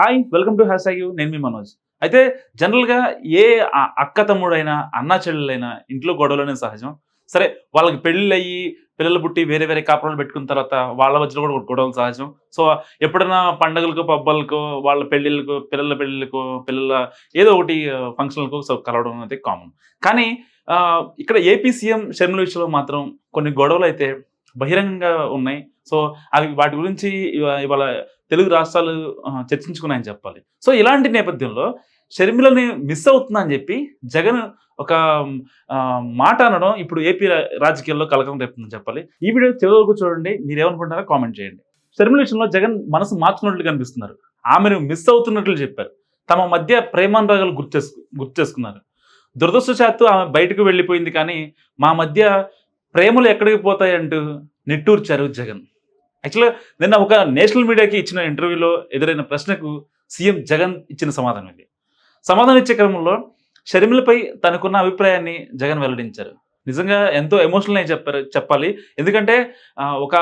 Hi welcome to హ్యాస్ యూ నేను మీ మనోజ్. అయితే జనరల్గా ఏ అక్క తమ్ముడైనా అన్నా చెల్లెలైనా ఇంట్లో గొడవలనే సహజం. సరే వాళ్ళకి పెళ్ళిళ్ళు అయ్యి పిల్లలు పుట్టి వేరే వేరే కాపురాలు పెట్టుకున్న తర్వాత వాళ్ళ మధ్యలో కూడా గొడవలు సహజం. సో ఎప్పుడైనా పండగలకు పబ్బలకు వాళ్ళ పెళ్ళిళ్ళకు పిల్లల పెళ్ళిళ్ళకు పిల్లల ఏదో ఒకటి ఫంక్షన్లకు సో కలవడం అనేది కామన్ కానీ ఇక్కడ ఏపీ సీఎం షర్మిల విషయంలో మాత్రం కొన్ని గొడవలు అయితే బహిరంగంగా ఉన్నాయి. సో అవి వాటి గురించి ఇవాళ తెలుగు రాష్ట్రాలు చర్చించుకున్నాయని చెప్పాలి. సో ఇలాంటి నేపథ్యంలో షర్మిలని మిస్ అవుతుందని అని చెప్పి జగన్ ఒక మాట అనడం ఇప్పుడు ఏపీ రా- రాజకీయాల్లో కలకం రేపుతుందని చెప్పాలి. ఈ వీడియో తెలుగు చూడండి. మీరు ఏమనుకుంటారో కామెంట్ చేయండి. షర్మిల విషయంలో జగన్ మనసు మార్చుకున్నట్లు కనిపిస్తున్నారు. ఆమెను మిస్ అవుతున్నట్లు చెప్పారు. తమ మధ్య ప్రేమానురాగాలు గుర్తు చేసుకు గుర్తు చేసుకున్నారు. దురదృష్టశాత్తు ఆమె బయటకు వెళ్ళిపోయింది కానీ మా మధ్య ప్రేమలు ఎక్కడికి పోతాయంటూ నిట్టూర్చారు జగన్. యాక్చువల్గా నిన్న ఒక నేషనల్ మీడియాకి ఇచ్చిన ఇంటర్వ్యూలో ఎదురైన ప్రశ్నకు సీఎం జగన్ ఇచ్చిన సమాధానం ఇది. సమాధానం ఇచ్చే క్రమంలో షర్మిలపై తనకున్న అభిప్రాయాన్ని జగన్ వెల్లడించారు. నిజంగా ఎంతో ఎమోషనల్ అని చెప్పారు చెప్పాలి. ఎందుకంటే ఒక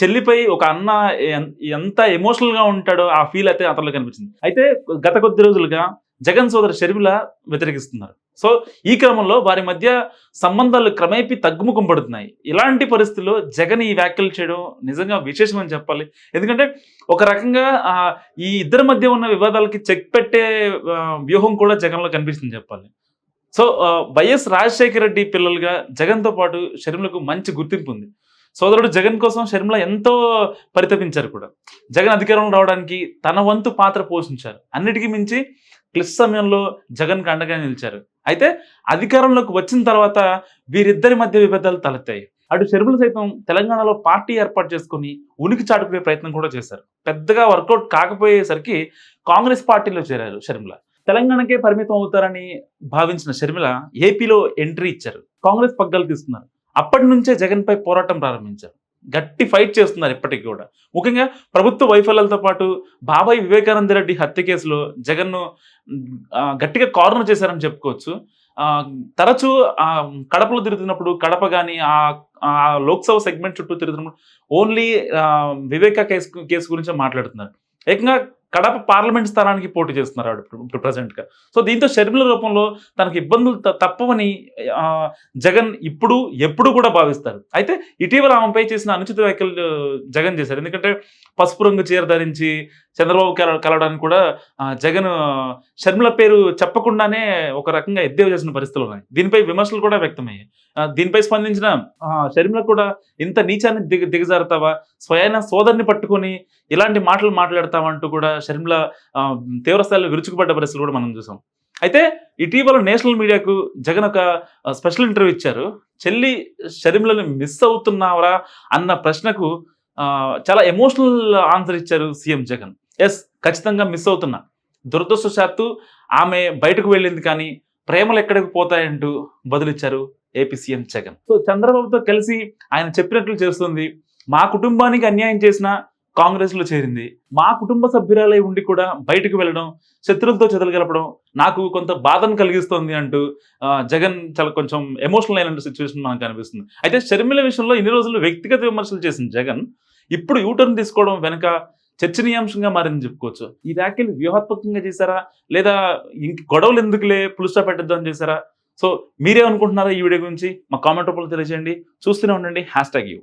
చెల్లిపై ఒక అన్న ఎంత ఎమోషనల్గా ఉంటాడో ఆ ఫీల్ అయితే అతనిలో కనిపించింది. అయితే గత కొద్ది రోజులుగా జగన్ సోదరు షర్మిల వ్యతిరేకిస్తున్నారు. సో ఈ క్రమంలో వారి మధ్య సంబంధాలు క్రమేపీ తగ్గుముఖం పడుతున్నాయి. ఇలాంటి పరిస్థితుల్లో జగన్ ఈ వ్యాఖ్యలు చేయడం నిజంగా విశేషం అని చెప్పాలి. ఎందుకంటే ఒక రకంగా ఈ ఇద్దరి మధ్య ఉన్న వివాదాలకి చెక్ పెట్టే వ్యూహం కూడా జగన్లో కనిపిస్తుంది చెప్పాలి. సో వైఎస్ రాజశేఖర రెడ్డి పిల్లలుగా జగన్తో పాటు షర్మిలకు మంచి గుర్తింపు ఉంది. సోదరుడు జగన్ కోసం షర్మిల ఎంతో పరితపించారు కూడా. జగన్ అధికారంలో రావడానికి తన వంతు పాత్ర పోషించారు. అన్నిటికీ మించి క్లిష్ట సమయంలో జగన్కి అండగా నిలిచారు. అయితే అధికారంలోకి వచ్చిన తర్వాత వీరిద్దరి మధ్య విభేదాలు తలెత్తాయి. అటు షర్మిల సైతం తెలంగాణలో పార్టీ ఏర్పాటు చేసుకుని ఉనికి చాటుకునే ప్రయత్నం కూడా చేశారు. పెద్దగా వర్కౌట్ కాకపోయేసరికి కాంగ్రెస్ పార్టీలో చేరారు షర్మిల. తెలంగాణకే పరిమితం అవుతారని భావించిన షర్మిల ఏపీలో ఎంట్రీ ఇచ్చారు. కాంగ్రెస్ పగ్గాలు తీసుకున్నారు. అప్పటి నుంచే జగన్ పై పోరాటం ప్రారంభించారు. గట్టి ఫైట్ చేస్తున్నారు ఇప్పటికి కూడా. ముఖ్యంగా ప్రభుత్వ వైఫల్యాలతో పాటు బాబాయ్ వివేకానంద రెడ్డి హత్య కేసులో జగన్ను గట్టిగా కార్నర్ చేశారని చెప్పుకోవచ్చు. తరచూ ఆ, కడపలో తిరుగుతున్నప్పుడు కడప కానీ ఆ లోక్సభ సెగ్మెంట్ చుట్టూ తిరుగుతున్నప్పుడు ఓన్లీ వివేకా కేసు కేసు గురించి మాట్లాడుతున్నారు. ఏకంగా కడప పార్లమెంట్ స్థానానికి పోటీ చేస్తున్నారు ఆవిడ ఇప్పుడు ప్రజెంట్గా సో దీంతో షర్మిల రూపంలో తనకు ఇబ్బందులు త- తప్పవని జగన్ ఇప్పుడు ఎప్పుడు కూడా భావిస్తారు. అయితే ఇటీవల ఆమెపై చేసిన అనుచిత వ్యాఖ్యలు జగన్ చేశారు. ఎందుకంటే పసుపు రంగు చీర ధరించి చంద్రబాబు కల కలవడానికి కూడా జగన్ షర్మిల పేరు చెప్పకుండానే ఒక రకంగా ఎద్దేవా చేసిన పరిస్థితులు ఉన్నాయి. దీనిపై విమర్శలు కూడా వ్యక్తమయ్యాయి. దీనిపై స్పందించిన ఆ, షర్మిల కూడా ఇంత నీచాన్ని దిగ దిగజారుతావా? స్వయాన సోదరిని పట్టుకొని ఇలాంటి మాటలు మాట్లాడతావంటూ కూడా షర్మిల ఆ, తీవ్రస్థాయిలో విరుచుకుపడ్డ పరిస్థితులు కూడా మనం చూసాం. అయితే ఇటీవల నేషనల్ మీడియాకు జగన్ ఒక స్పెషల్ ఇంటర్వ్యూ ఇచ్చారు. చెల్లి షర్మిలను మిస్ అవుతున్నావరా అన్న ప్రశ్నకు చాలా ఎమోషనల్ ఆన్సర్ ఇచ్చారు సీఎం జగన్. ఎస్ ఖచ్చితంగా మిస్ అవుతున్నా. దురదృష్టశాత్తు ఆమె బయటకు వెళ్ళింది కానీ ప్రేమలు ఎక్కడికి పోతాయంటూ బదులిచ్చారు ఏపీ సీఎం జగన్. సో చంద్రబాబుతో కలిసి ఆయన చెప్పినట్లు చేస్తుంది. మా కుటుంబానికి అన్యాయం చేసిన కాంగ్రెస్లో చేరింది. మా కుటుంబ సభ్యురాలై ఉండి కూడా బయటకు వెళ్ళడం శత్రువులతో చెదలగలపడం నాకు కొంత బాధను కలిగిస్తోంది అంటూ ఆ, జగన్ చాలా కొంచెం ఎమోషనల్ అయినట్టు సిచ్యువేషన్ మనకు కనిపిస్తుంది అయితే షర్మిల విషయంలో ఇన్ని రోజులు వ్యక్తిగత విమర్శలు చేసిన జగన్ ఇప్పుడు యూటర్న్ తీసుకోవడం వెనక చర్చనీయాంశంగా మారింది చెప్పుకోవచ్చు. ఈ వ్యాఖ్యలు వ్యూహాత్మకంగా చేశారా? లేదా ఇంక గొడవలు ఎందుకులే? పులుస్టా పెట్టద్దాం చేశారా? సో మీరేమనుకుంటున్నారా ఈ వీడియో గురించి? మా కామెంట్ రూపంలో తెలియజేయండి. చూస్తూనే ఉండండి. Hash tag you